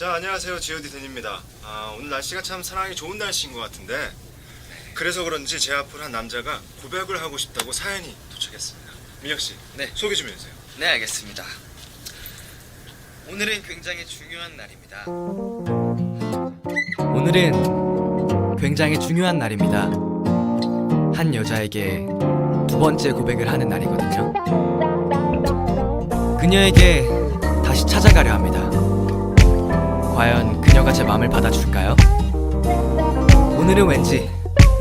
자 안녕하세요 G.O.D 댄입니다. 아, 오늘 날씨가 참 사랑이 좋은 날씨인 것 같은데 그래서 그런지 제 앞을 한 남자가 고백을 하고 싶다고 사연이 도착했습니다. 민혁 씨, 네. 소개 좀 해주세요. 네, 알겠습니다. 오늘은 굉장히 중요한 날입니다. 오늘은 굉장히 중요한 날입니다. 한 여자에게 두 번째 고백을 하는 날이거든요. 그녀에게 다시 찾아가려 합니다. 과연 그녀가 제 마음을 받아줄까요? 오늘은 왠지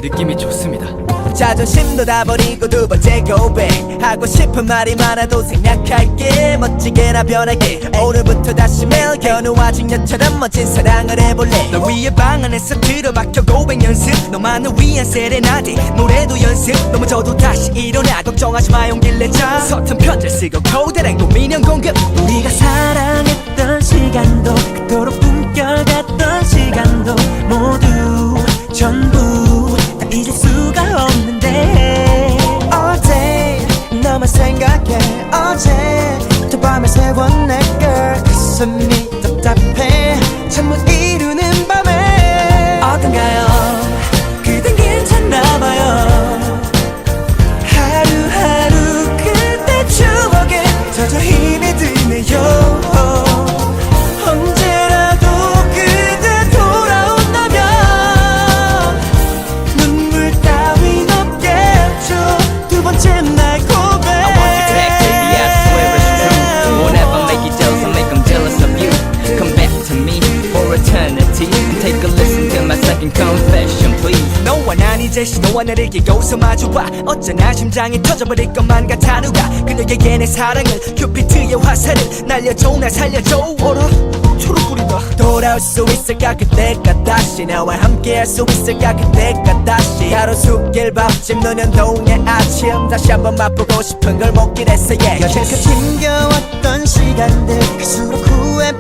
느낌이 좋습니다. 자존심도 다 버리고 두 번째 고백. 하고 싶은 말이 많아도 생략할게. 멋지게나 변할게. 오늘부터 다시 매일 견우와 직녀처럼 멋진 사랑을 해볼래. 널 위해 방 안에서 들어박혀 고백 연습. 너만을 위한 세레나데 노래도 연습. 넘어져도 다시 일어나 걱정하지 마. 용기를 내자. 서툰 편지를 쓰고 고대랑 고민형 공급. 우리가 사랑했던 시간도 그토록 꿈결 같던 시간도 모두 전부 다 잊을 수가 없는데 day 너만 생각해. 어제 저 밤에 세원 내걸 가슴이 이제 신호와 나를 끼고서 마주봐 어쩌나 심장이 터져버릴 것만 같아 누가 그녀에게 내 사랑을 큐피트의 화살을 날려줘 날 살려줘 어라? 초록불이다. 돌아올 수 있을까? 그때가 다시 나와 함께 할 수 있을까? 그때가 다시 가로수길 밥집 노년동의 아침 다시 한번 맛보고 싶은 걸 먹긴 했어 yeah. 여태껏 힘겨웠던 시간들 갈수록 후회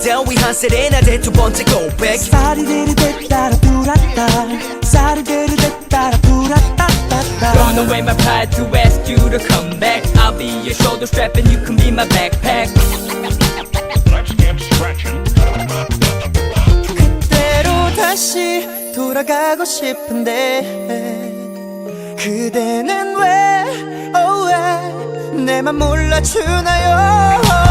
그대 위한 세레나데 두 번째 고백 사리데르데 따라 불았다 사리데르데 따라 불았다따따 Gone away my pride to ask you to come back. I'll be your shoulder strap and you can be my backpack. Let's get stretching. 그때로 다시 돌아가고 싶은데 그대는 왜, oh 왜, 내맘 몰라주나요